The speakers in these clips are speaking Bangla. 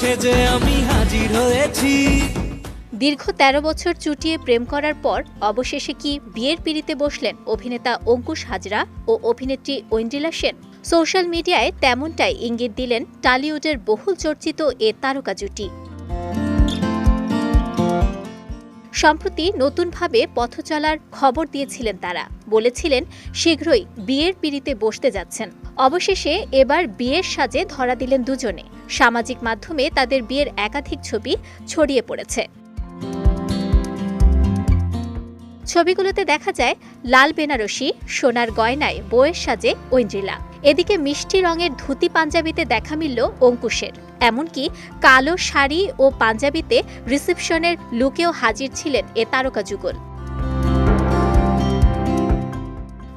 সেজে আমি হাজির হয়েছি। দীর্ঘ ১৩ বছর চুটিয়ে প্রেম করার পর অবশেষে কি বিয়ের পিড়িতে বসলেন অভিনেতা অঙ্কুশ হাজরা ও অভিনেত্রী ঐন্দ্রিলা সেন? সোশ্যাল মিডিয়ায় তেমনটাই ইঙ্গিত দিলেন টালিউডের বহুল চর্চিত এ তারকা জুটি। সম্প্রতি নতুনভাবে পথ চলার খবর দিয়েছিলেন তারা। বলেছিলেন, শীঘ্রই বিয়ের পিড়িতে বসতে যাচ্ছেন। অবশেষে এবার বিয়ের সাজে ধরা দিলেন দুজনে। সামাজিক মাধ্যমে তাদের বিয়ের একাধিক ছবি ছড়িয়ে পড়েছে। ছবিগুলোতে দেখা যায় লাল বেনারসি, সোনার গয়নায় বইয়ের সাজে ঐন্দ্রিলা। এদিকে মিষ্টি রঙের ধুতি পাঞ্জাবিতে দেখা মিলল অঙ্কুশের। এমনকি কালো শাড়ি ও পাঞ্জাবিতে রিসেপশনের লুকেও হাজির ছিলেন এ তারকা যুগল।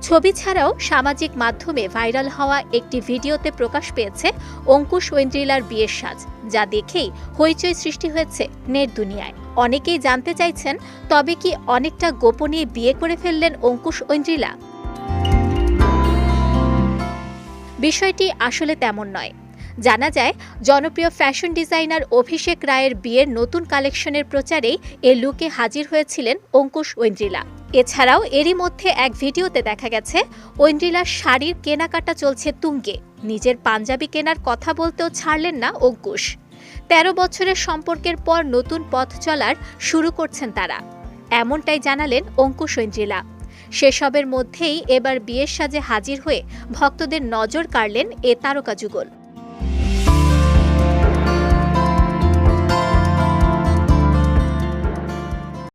ছবি ছাড়াও সামাজিক মাধ্যমে ভাইরাল হওয়া একটি ভিডিওতে প্রকাশ পেয়েছে অঙ্কুশ ঐন্দ্রিলার বিয়ের সাজ, যা দেখেই হইচই সৃষ্টি হয়েছে নেট দুনিয়ায়। অনেকেই জানতে চাইছেন তবে কি অনেকটা গোপনে বিয়ে করে ফেললেন অঙ্কুশ ঐন্দ্রিলা? বিষয়টি আসলে তেমন নয়। জানা যায়, জনপ্রিয় ফ্যাশন ডিজাইনার অভিষেক রায়ের বিয়ের নতুন কালেকশনের প্রচারেই এ লুকে হাজির হয়েছিলেন অঙ্কুশ ঐন্দ্রিলা। এছাড়াও এরই মধ্যে এক ভিডিওতে দেখা গেছে, ঐন্দ্রিলার শাড়ির কেনাকাটা চলছে তুঙ্গে। নিজের পাঞ্জাবি কেনার কথা বলতেও ছাড়লেন না অঙ্কুশ। তেরো বছরের সম্পর্কের পর নতুন পথ চলার শুরু করছেন তারা। এমনটাই জানালেন অঙ্কুশ ঐন্দ্রিলা সেসবের মধ্যেই এবার বিয়ের সাজে হাজির হয়ে ভক্তদের নজর কাড়লেন এ তারকা যুগল।